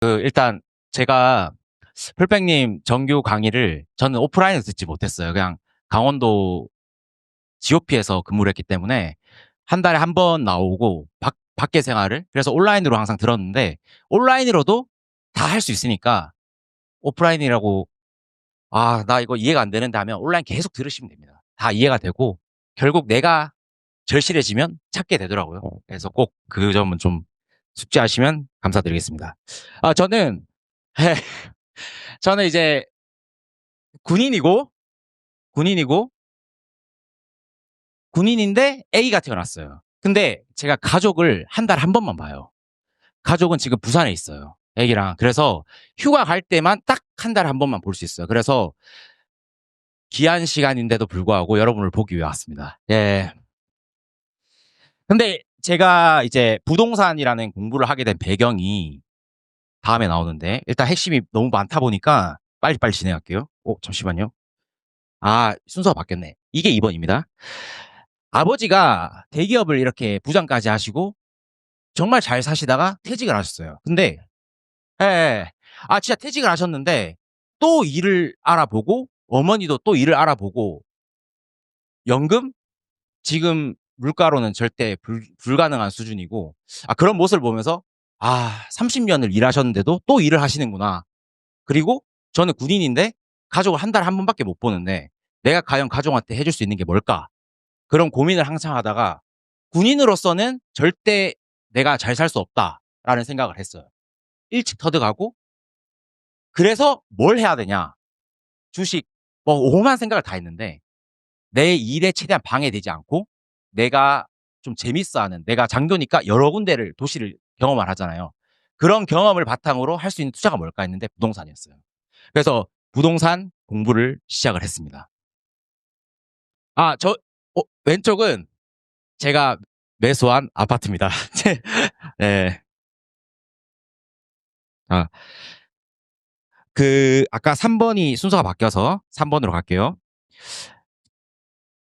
그 일단 제가 풀백님 정규 강의를 저는 오프라인에서 듣지 못했어요. 그냥 강원도 GOP에서 근무를 했기 때문에 한 달에 한 번 나오고 밖, 밖에 생활을 그래서 온라인으로 항상 들었는데 온라인으로도 다 할 수 있으니까 오프라인이라고 아, 나 이거 이해가 안 되는데 하면 온라인 계속 들으시면 됩니다. 다 이해가 되고 결국 내가 절실해지면 찾게 되더라고요. 그래서 꼭 그 점은 좀 숙지하시면 감사드리겠습니다. 아, 저는 저는 이제 군인이고 군인이고 군인인데 A가 태어났어요. 근데 제가 가족을 한달한 번만 봐요. 가족은 지금 부산에 있어요. 애기랑. 그래서 휴가 갈 때만 딱 한 달에 한 번만 볼 수 있어요. 그래서 귀한 시간인데도 불구하고 여러분을 보기 위해 왔습니다. 예. 근데 제가 이제 부동산이라는 공부를 하게 된 배경이 다음에 나오는데 일단 핵심이 너무 많다 보니까 빨리빨리 진행할게요. 어, 잠시만요. 아, 순서가 바뀌었네. 이게 2번입니다. 아버지가 대기업을 이렇게 부장까지 하시고 정말 잘 사시다가 퇴직을 하셨어요. 근데 예, 예. 아 진짜 퇴직을 하셨는데 또 일을 알아보고 어머니도 또 일을 알아보고 연금 지금 물가로는 절대 불, 불가능한 수준이고 아 그런 모습을 보면서 아 30년을 일하셨는데도 또 일을 하시는구나. 그리고 저는 군인인데 가족을 한 달에 한 번밖에 못 보는데 내가 과연 가족한테 해줄 수 있는 게 뭘까? 그런 고민을 항상 하다가 군인으로서는 절대 내가 잘 살 수 없다라는 생각을 했어요. 일찍 터득하고 그래서 뭘 해야 되냐? 주식 뭐 오만 생각을 다 했는데 내 일에 최대한 방해되지 않고 내가 좀 재밌어 하는 내가 장교니까 여러 군데를 도시를 경험을 하잖아요. 그런 경험을 바탕으로 할 수 있는 투자가 뭘까 했는데 부동산이었어요. 그래서 부동산 공부를 시작을 했습니다. 아, 저 어, 왼쪽은 제가 매수한 아파트입니다. 네. 아, 그 아까 3번이 순서가 바뀌어서 3번으로 갈게요.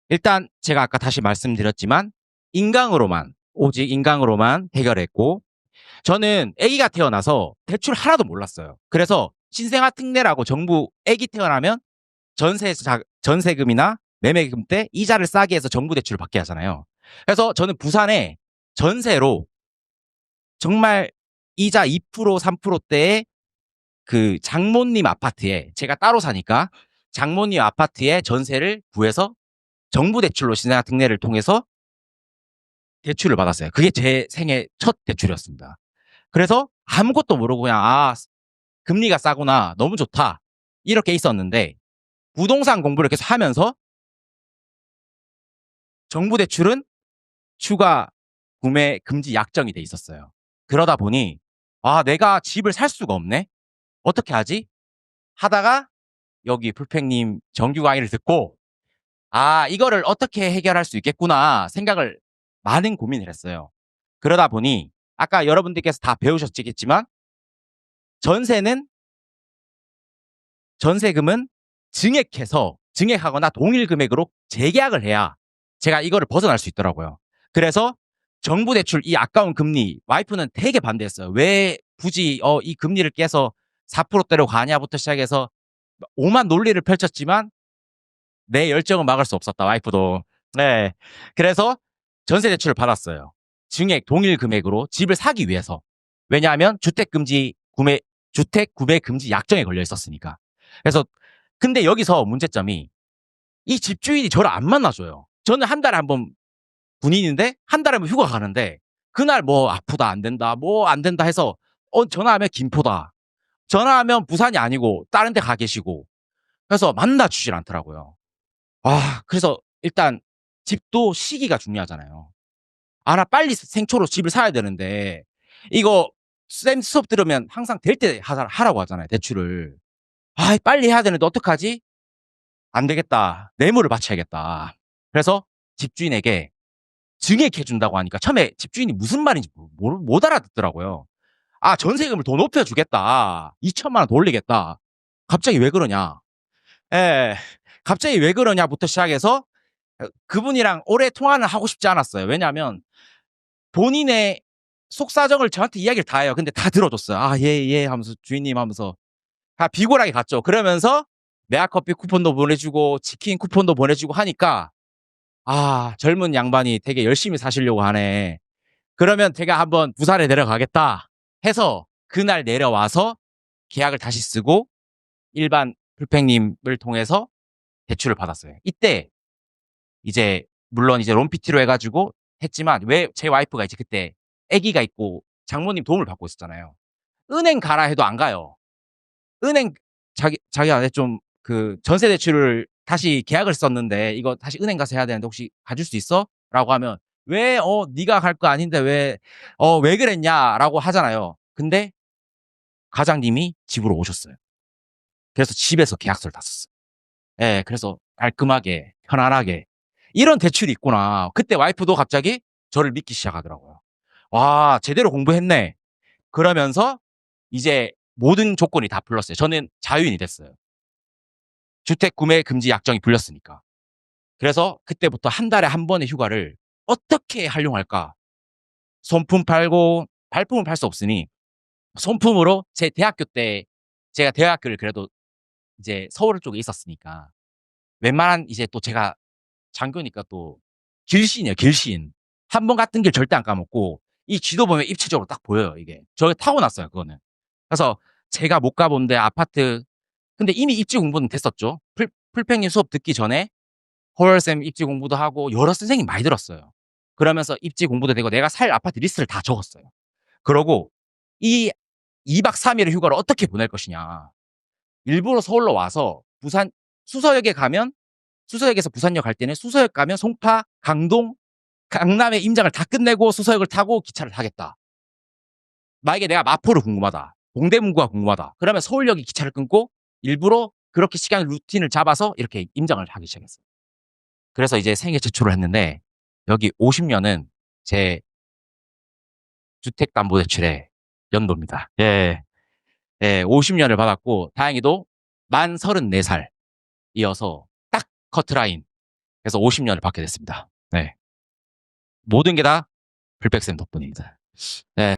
일단 제가 아까 다시 말씀드렸지만 인강으로만 오직 인강으로만 해결했고 저는 아기가 태어나서 대출 하나도 몰랐어요. 그래서 신생아 특례라고 정부 아기 태어나면 전세 자, 전세금이나 매매금 때 이자를 싸게 해서 정부 대출을 받게 하잖아요. 그래서 저는 부산에 전세로 정말 이자 2% 3%대의 그 장모님 아파트에 제가 따로 사니까 장모님 아파트에 전세를 구해서 정부 대출로 신생아 특례를 통해서 대출을 받았어요. 그게 제 생애 첫 대출이었습니다. 그래서 아무것도 모르고 그냥 아 금리가 싸구나 너무 좋다 이렇게 있었는데 부동산 공부를 계속 하면서 정부 대출은 추가 구매 금지 약정이 돼 있었어요. 그러다 보니 아 내가 집을 살 수가 없네. 어떻게 하지? 하다가 여기 불팽님 정규 강의를 듣고 아 이거를 어떻게 해결할 수 있겠구나 생각을 많은 고민을 했어요. 그러다 보니 아까 여러분들께서 다 배우셨겠지만 전세는 전세금은 증액해서 증액하거나 동일 금액으로 재계약을 해야 제가 이거를 벗어날 수 있더라고요. 그래서 정부 대출 이 아까운 금리 와이프는 되게 반대했어요. 왜 굳이 어, 이 금리를 깨서 4%대로 가냐부터 시작해서 오만 논리를 펼쳤지만 내 열정은 막을 수 없었다 와이프도. 네. 그래서 전세 대출을 받았어요. 증액 동일 금액으로 집을 사기 위해서. 왜냐하면 주택 금지 구매 주택 구매 금지 약정에 걸려 있었으니까. 그래서 근데 여기서 문제점이 이 집주인이 저를 안 만나줘요. 저는 한 달에 한 번 군인인데 한 달에 한번 휴가 가는데 그날 뭐 아프다 안 된다 뭐 안 된다 해서 어 전화하면 김포다 전화하면 부산이 아니고 다른 데 가 계시고 그래서 만나 주질 않더라고요. 아 그래서 일단 집도 시기가 중요하잖아요. 아 나 빨리 생초로 집을 사야 되는데 이거 쌤 수업 들으면 항상 될 때 하라고 하잖아요 대출을. 아 빨리 해야 되는데 어떡하지? 안 되겠다. 뇌물을 바쳐야겠다. 그래서 집주인에게 증액해 준다고 하니까 처음에 집주인이 무슨 말인지 못, 못 알아듣더라고요. 아, 전세금을 더 높여 주겠다. 2천만 원 더 올리겠다. 갑자기 왜 그러냐. 예, 갑자기 왜 그러냐부터 시작해서 그분이랑 오래 통화는 하고 싶지 않았어요. 왜냐하면 본인의 속사정을 저한테 이야기를 다 해요. 근데 다 들어줬어요. 아, 예, 예 하면서 주인님 하면서 다 비굴하게 갔죠. 그러면서 메아커피 쿠폰도 보내주고 치킨 쿠폰도 보내주고 하니까 아, 젊은 양반이 되게 열심히 사시려고 하네. 그러면 제가 한번 부산에 내려가겠다 해서 그날 내려와서 계약을 다시 쓰고 일반 불팽님을 통해서 대출을 받았어요. 이때 이제 물론 이제 롬피티로 해가지고 했지만 왜 제 와이프가 이제 그때 아기가 있고 장모님 도움을 받고 있었잖아요. 은행 가라 해도 안 가요. 은행 자기 자기한테 좀그 전세 대출을 다시 계약을 썼는데 이거 다시 은행 가서 해야 되는데 혹시 가줄 수 있어? 라고 하면 왜 어 네가 갈 거 아닌데 왜 어 왜 그랬냐라고 하잖아요. 근데 과장님이 집으로 오셨어요. 그래서 집에서 계약서를 다 썼어요. 예, 그래서 깔끔하게 편안하게 이런 대출이 있구나. 그때 와이프도 갑자기 저를 믿기 시작하더라고요. 와, 제대로 공부했네. 그러면서 이제 모든 조건이 다 풀렸어요. 저는 자유인이 됐어요. 주택 구매 금지 약정이 풀렸으니까. 그래서 그때부터 한 달에 한 번의 휴가를 어떻게 활용할까? 손품 팔고 발품을 팔수 없으니 손품으로 제 대학교 때 제가 대학교를 그래도 이제 서울 쪽에 있었으니까 웬만한 이제 또 제가 장교니까 또 길시인이에요, 길시인. 한번 갔던 길 절대 안 까먹고 이 지도 보면 입체적으로 딱 보여요, 이게. 저게 타고났어요, 그거는. 그래서 제가 못 가본데 아파트 근데 이미 입지 공부는 됐었죠. 풀, 풀팽님 수업 듣기 전에 호월쌤 입지 공부도 하고 여러 선생님 많이 들었어요. 그러면서 입지 공부도 되고 내가 살 아파트 리스트를 다 적었어요. 그러고 이 2박 3일의 휴가를 어떻게 보낼 것이냐. 일부러 서울로 와서 부산 수서역에 가면 수서역에서 부산역 갈 때는 수서역 가면 송파, 강동, 강남의 임장을 다 끝내고 수서역을 타고 기차를 타겠다. 만약에 내가 마포를 궁금하다. 동대문구가 궁금하다. 그러면 서울역이 기차를 끊고 일부러 그렇게 시간 루틴을 잡아서 이렇게 임장을 하기 시작했어요. 그래서 이제 생애 제출을 했는데 여기 50년은 제 주택담보대출의 연도입니다. 예. 예, 50년을 받았고 다행히도 만 34살 이어서 딱 커트라인 그래서 50년을 받게 됐습니다. 네. 모든 게 다 불백쌤 덕분입니다. 네.